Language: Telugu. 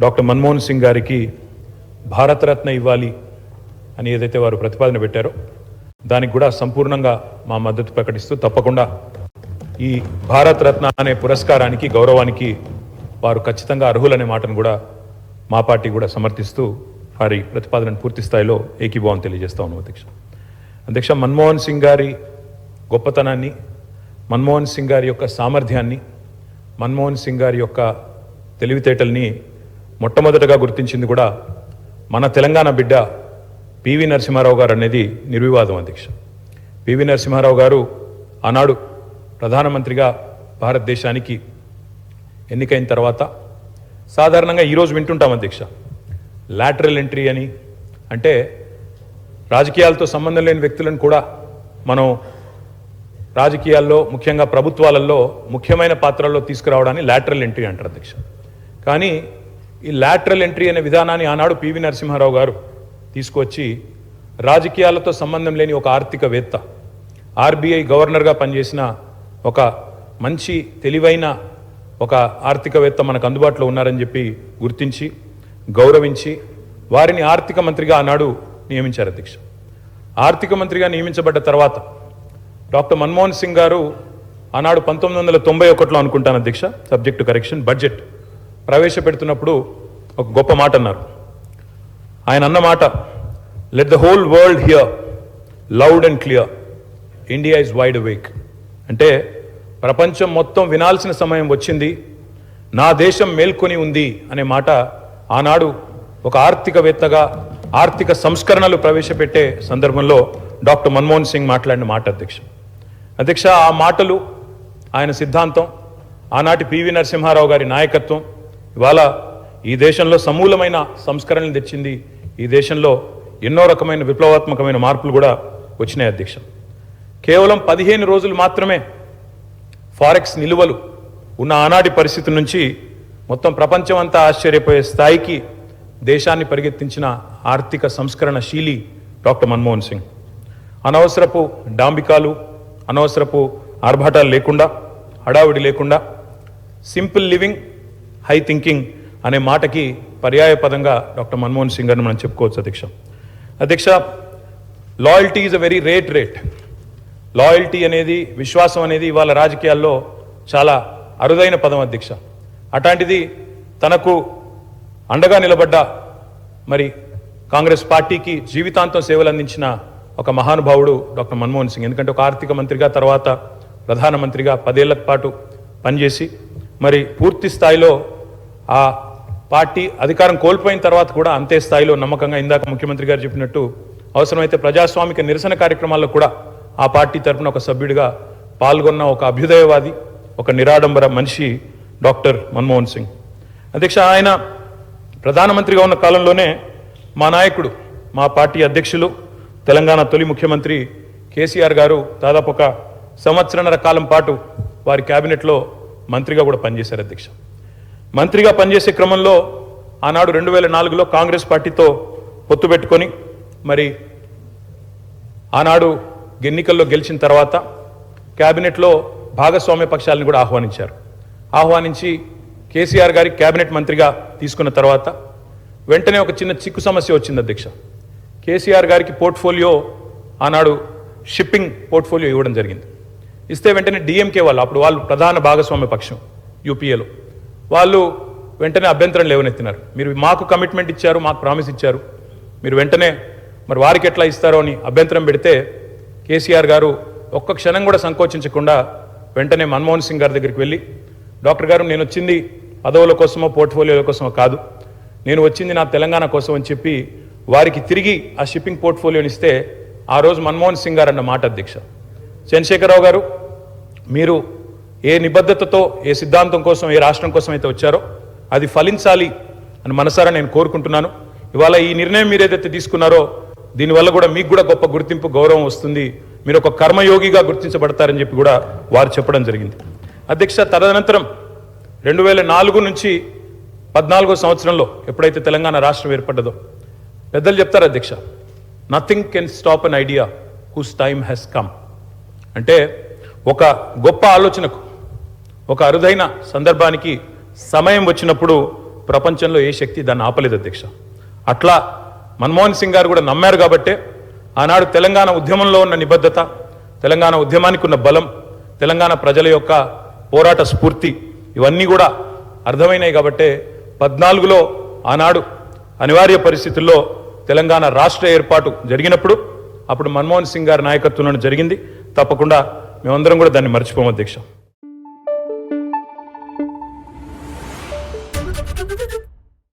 డాక్టర్ మన్మోహన్ సింగ్ గారికి భారతరత్న ఇవ్వాలి అని ఏదైతే వారు ప్రతిపాదన పెట్టారో దానికి కూడా సంపూర్ణంగా మా మద్దతు ప్రకటిస్తూ తప్పకుండా ఈ భారతరత్న అనే పురస్కారానికి గౌరవానికి వారు ఖచ్చితంగా అర్హులనే మాటను కూడా మా పార్టీ కూడా సమర్థిస్తూ వారి ప్రతిపాదనను పూర్తి స్థాయిలో ఏకీభావం తెలియజేస్తా ఉన్నాం అధ్యక్ష. అధ్యక్ష మన్మోహన్ సింగ్ గారి గొప్పతనాన్ని మన్మోహన్ సింగ్ గారి యొక్క సామర్థ్యాన్ని మన్మోహన్ సింగ్ గారి యొక్క తెలివితేటల్ని మొట్టమొదటగా గుర్తించింది కూడా మన తెలంగాణ బిడ్డ పివి నరసింహారావు గారు అనేది నిర్వివాదం అధ్యక్ష. పివి నరసింహారావు గారు ఆనాడు ప్రధానమంత్రిగా భారతదేశానికి ఎన్నికైన తర్వాత సాధారణంగా ఈరోజు వింటుంటాం అధ్యక్ష. లాటరల్ ఎంట్రీ అని అంటే రాజకీయాలతో సంబంధం లేని వ్యక్తులను కూడా మనం రాజకీయాల్లో ముఖ్యంగా ప్రభుత్వాలలో ముఖ్యమైన పాత్రల్లో తీసుకురావడాన్ని లాటరల్ ఎంట్రీ అంటారు అధ్యక్ష. కానీ ఈ లాటరల్ ఎంట్రీ అనే విధానాన్ని ఆనాడు పివి నరసింహారావు గారు తీసుకొచ్చి రాజకీయాలతో సంబంధం లేని ఒక ఆర్థికవేత్త ఆర్బీఐ గవర్నర్గా పనిచేసిన ఒక మంచి తెలివైన ఒక ఆర్థికవేత్త మనకు అందుబాటులో ఉన్నారని చెప్పి గుర్తించి గౌరవించి వారిని ఆర్థిక మంత్రిగా ఆనాడు నియమించారు అధ్యక్ష. ఆర్థిక మంత్రిగా నియమించబడ్డ తర్వాత డాక్టర్ మన్మోహన్ సింగ్ గారు ఆనాడు పంతొమ్మిది వందల తొంభై ఒకటిలో అనుకుంటాను అధ్యక్ష సబ్జెక్టు కరెక్షన్ బడ్జెట్ ప్రవేశపెడుతున్నప్పుడు ఒక గొప్ప మాట అన్నారు. ఆయన అన్న మాట let the whole world hear loud and clear India is wide awake అంటే ప్రపంచం మొత్తం వినాల్సిన సమయం వచ్చింది. నా దేశం మేల్కొని ఉంది అనే మాట ఆనాడు ఒక ఆర్థికవేత్తగా ఆర్థిక సంస్కరణలు ప్రవేశపెట్టే సందర్భంలో డాక్టర్ మన్మోహన్ సింగ్ మాట్లాడిన మాట అధ్యక్ష. అధ్యక్ష ఆ మాటలు ఆయన సిద్ధాంతం ఆనాటి పివి నరసింహారావు గారి నాయకత్వం ఇవాళ ఈ దేశంలో సమూలమైన సంస్కరణలు తెచ్చింది ఈ దేశంలో ఎన్నో రకమైన విప్లవాత్మకమైన మార్పులు కూడా వచ్చినాయి అధ్యక్ష. కేవలం పదిహేను రోజులు మాత్రమే ఫారెక్స్ నిలువలు ఉన్న ఆనాటి పరిస్థితి నుంచి మొత్తం ప్రపంచం అంతా ఆశ్చర్యపోయే స్థాయికి దేశాన్ని పరిగెత్తించిన ఆర్థిక సంస్కరణ శీలి డాక్టర్ మన్మోహన్ సింగ్. అనవసరపు డాంబికాలు అనవసరపు ఆర్భాటాలు లేకుండా హడావుడి లేకుండా సింపుల్ లివింగ్ హై థింకింగ్ అనే మాటకి పర్యాయ పదంగా డాక్టర్ మన్మోహన్ సింగ్ గారిని మనం చెప్పుకోవచ్చు అధ్యక్ష. అధ్యక్ష loyalty is a very rate rate loyalty అనేది విశ్వాసం అనేది ఇవాళ రాజకీయాల్లో చాలా అరుదైన పదం అధ్యక్ష. అట్లాంటిది తనకు అండగా నిలబడ్డ మరి కాంగ్రెస్ పార్టీకి జీవితాంతం సేవలు అందించిన ఒక మహానుభావుడు డాక్టర్ మన్మోహన్ సింగ్. ఎందుకంటే ఒక ఆర్థిక మంత్రిగా తర్వాత ప్రధానమంత్రిగా పదేళ్ళ పాటు పనిచేసి మరి పూర్తి స్థాయిలో ఆ పార్టీ అధికారం కోల్పోయిన తర్వాత కూడా అంతే స్థాయిలో నమ్మకంగా ఇందాక ముఖ్యమంత్రి గారు చెప్పినట్టు అవసరమైతే ప్రజాస్వామిక నిరసన కార్యక్రమాల్లో కూడా ఆ పార్టీ తరపున ఒక సభ్యుడిగా పాల్గొన్న ఒక అభ్యుదయవాది ఒక నిరాడంబర మనిషి డాక్టర్ మన్మోహన్ సింగ్. అధ్యక్ష ఆయన ప్రధానమంత్రిగా ఉన్న కాలంలోనే మా నాయకుడు మా పార్టీ అధ్యక్షులు తెలంగాణ తొలి ముఖ్యమంత్రి కేసీఆర్ గారు దాదాపు ఒక సంవత్సరన్నర కాలం పాటు వారి క్యాబినెట్లో మంత్రిగా కూడా పనిచేశారు అధ్యక్ష. మంత్రిగా పనిచేసే క్రమంలో ఆనాడు రెండు వేల నాలుగులో కాంగ్రెస్ పార్టీతో పొత్తు పెట్టుకొని మరి ఆనాడు ఎన్నికల్లో గెలిచిన తర్వాత క్యాబినెట్లో భాగస్వామ్య పక్షాలను కూడా ఆహ్వానించారు. ఆహ్వానించి కేసీఆర్ గారి క్యాబినెట్ మంత్రిగా తీసుకున్న తర్వాత వెంటనే ఒక చిన్న చిక్కు సమస్య వచ్చింది అధ్యక్ష. కేసీఆర్ గారికి పోర్ట్ఫోలియో ఆనాడు షిప్పింగ్ పోర్ట్ఫోలియో ఇవ్వడం జరిగింది. ఇస్తే వెంటనే డిఎంకే వాళ్ళు అప్పుడు వాళ్ళు ప్రధాన భాగస్వామ్య పక్షం యూపీఏలో వాళ్ళు వెంటనే అభ్యంతరం లేవనెత్తినారు. మీరు మాకు కమిట్మెంట్ ఇచ్చారు మాకు ప్రామిస్ ఇచ్చారు. మీరు వెంటనే మరి వారికి ఎట్లా ఇస్తారో అని అభ్యంతరం పెడితే కేసీఆర్ గారు ఒక్క క్షణం కూడా సంకోచించకుండా వెంటనే మన్మోహన్ సింగ్ గారి దగ్గరికి వెళ్ళి డాక్టర్ గారు నేను వచ్చింది పదవుల కోసమో పోర్ట్ఫోలియోల కోసమో కాదు. నేను వచ్చింది నా తెలంగాణ కోసం అని చెప్పి వారికి తిరిగి ఆ షిప్పింగ్ పోర్ట్ఫోలియోని ఇస్తే ఆ రోజు మన్మోహన్ సింగ్ గారు అన్న మాట అధ్యక్ష. చంద్రశేఖరరావు గారు మీరు ఏ నిబద్ధతతో ఏ సిద్ధాంతం కోసం ఏ రాష్ట్రం కోసం అయితే వచ్చారో అది ఫలించాలి అని మనసారా నేను కోరుకుంటున్నాను. ఇవాళ ఈ నిర్ణయం మీరు ఏదైతే తీసుకున్నారో దీనివల్ల కూడా మీకు కూడా గొప్ప గుర్తింపు గౌరవం వస్తుంది. మీరు ఒక కర్మయోగిగా గుర్తించబడతారని చెప్పి కూడా వారు చెప్పడం జరిగింది. అధ్యక్ష తదనంతరం రెండు వేల నాలుగు నుంచి పద్నాలుగో సంవత్సరంలో ఎప్పుడైతే తెలంగాణ రాష్ట్రం ఏర్పడ్డదో పెద్దలు చెప్తారు అధ్యక్ష nothing can stop an idea whose time has come అంటే ఒక గొప్ప ఆలోచనకు ఒక అరుదైన సందర్భానికి సమయం వచ్చినప్పుడు ప్రపంచంలో ఏ శక్తి దాన్ని ఆపలేదు అధ్యక్ష. అట్లా మన్మోహన్ సింగ్ గారు కూడా నమ్మారు కాబట్టే ఆనాడు తెలంగాణ ఉద్యమంలో ఉన్న నిబద్ధత తెలంగాణ ఉద్యమానికి ఉన్న బలం తెలంగాణ ప్రజల యొక్క పోరాట స్ఫూర్తి ఇవన్నీ కూడా అర్థమైనాయి కాబట్టే పద్నాలుగులో ఆనాడు అనివార్య పరిస్థితుల్లో తెలంగాణ రాష్ట్ర ఏర్పాటు జరిగినప్పుడు అప్పుడు మన్మోహన్ సింగ్ గారి నాయకత్వంలో జరిగింది. తప్పకుండా మేమందరం కూడా దాన్ని మర్చిపోము అధ్యక్ష.